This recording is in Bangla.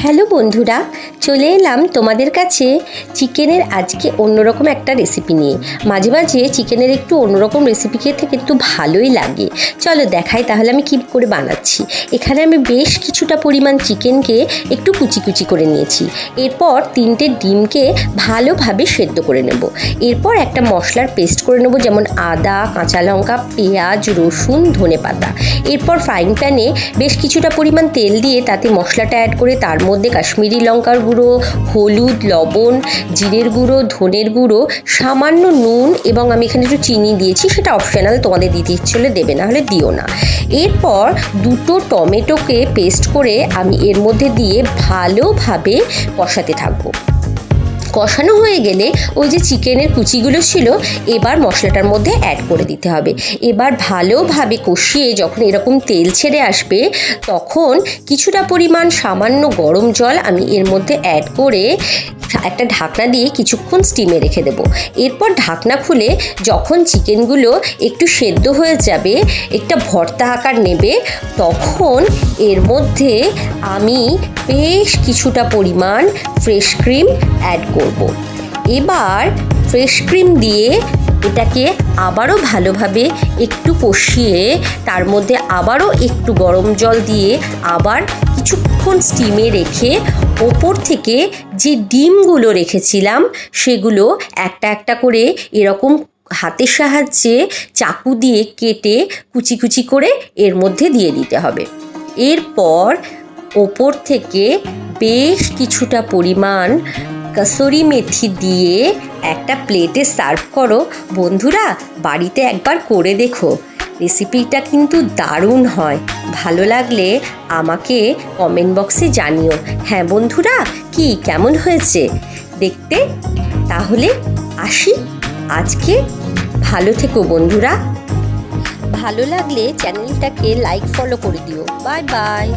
হ্যালো বন্ধুরা, চলে এলাম তোমাদের কাছে চিকেনের আজকে অন্যরকম একটা রেসিপি নিয়ে। মাঝে মাঝে চিকেনের একটু অন্যরকম রেসিপি খেতে কিন্তু ভালোই লাগে। চলো দেখাই তাহলে আমি কী করে বানাচ্ছি। এখানে আমি বেশ কিছুটা পরিমাণ চিকেনকে একটু কুচি কুচি করে নিয়েছি। এরপর তিনটে ডিমকে ভালোভাবে সেদ্ধ করে নেব। এরপর একটা মশলার পেস্ট করে নেব, যেমন আদা, কাঁচা লঙ্কা, পেঁয়াজ, রসুন ধনে পাতা এরপর ফ্রাইং প্যানে বেশ কিছুটা পরিমাণ তেল দিয়ে তাতে মশলাটা অ্যাড করে তার মধ্যে কাশ্মীরি লঙ্কার গুঁড়ো, হলুদ, লবণ, জিরের গুঁড়ো, ধনের গুঁড়ো, সামান্য নুন এবং আমি এখানে একটু চিনি দিয়েছি সেটা অপশনাল তোমাদের দিতে ইচ্ছে হলে দেবে, না হলে দিও না। এরপর দুটো টমেটোকে পেস্ট করে আমি এর মধ্যে দিয়ে ভালোভাবে কষাতে থাকব। কষানো হয়ে গেলে ওই যে চিকেনের কুচিগুলো ছিল, এবার মশলাটার মধ্যে অ্যাড করে দিতে হবে এবার ভালোভাবে কষিয়ে যখন এরকম তেল ছেড়ে আসবে, তখন কিছুটা পরিমাণ সামান্য গরম জল আমি এর মধ্যে অ্যাড করে একটা ঢাকনা দিয়ে কিছুক্ষণ স্টিমে রেখে দেবো এরপর ঢাকনা খুলে যখন চিকেনগুলো একটু সেদ্ধ হয়ে যাবে, একটা ভর্তা আকার নেবে, তখন এর মধ্যে আমি বেশ কিছুটা পরিমাণ ফ্রেশ ক্রিম অ্যাড করব। এবার ফ্রেশ ক্রিম দিয়ে এটাকে আবারও ভালোভাবে একটু কষিয়ে, তার মধ্যে আবারও একটু গরম জল দিয়ে আবার কিছুক্ষণ স্টিমে রেখে ওপর থেকে যে ডিমগুলো রেখেছিলাম, সেগুলো একটা একটা করে এরকম হাতের সাহায্যে চাকু দিয়ে কেটে কুচি কুচি করে এর মধ্যে দিয়ে দিতে হবে। এরপর ওপর থেকে বেশ কিছুটা পরিমাণ কসুরি মেথি দিয়ে একটা প্লেটে সার্ভ করো। বন্ধুরা, বাড়িতে একবার করে দেখো। রেসিপিটা কিন্তু দারুণ হয়। ভালো লাগলে আমাকে কমেন্ট বক্সে জানিও। হ্যাঁ বন্ধুরা, কি, কেমন হয়েছে? দেখতে? তাহলে আসি। আজকে ভালো থেকো বন্ধুরা। ভালো লাগলে চ্যানেলটাকে লাইক, ফলো করে দিও। Bye bye.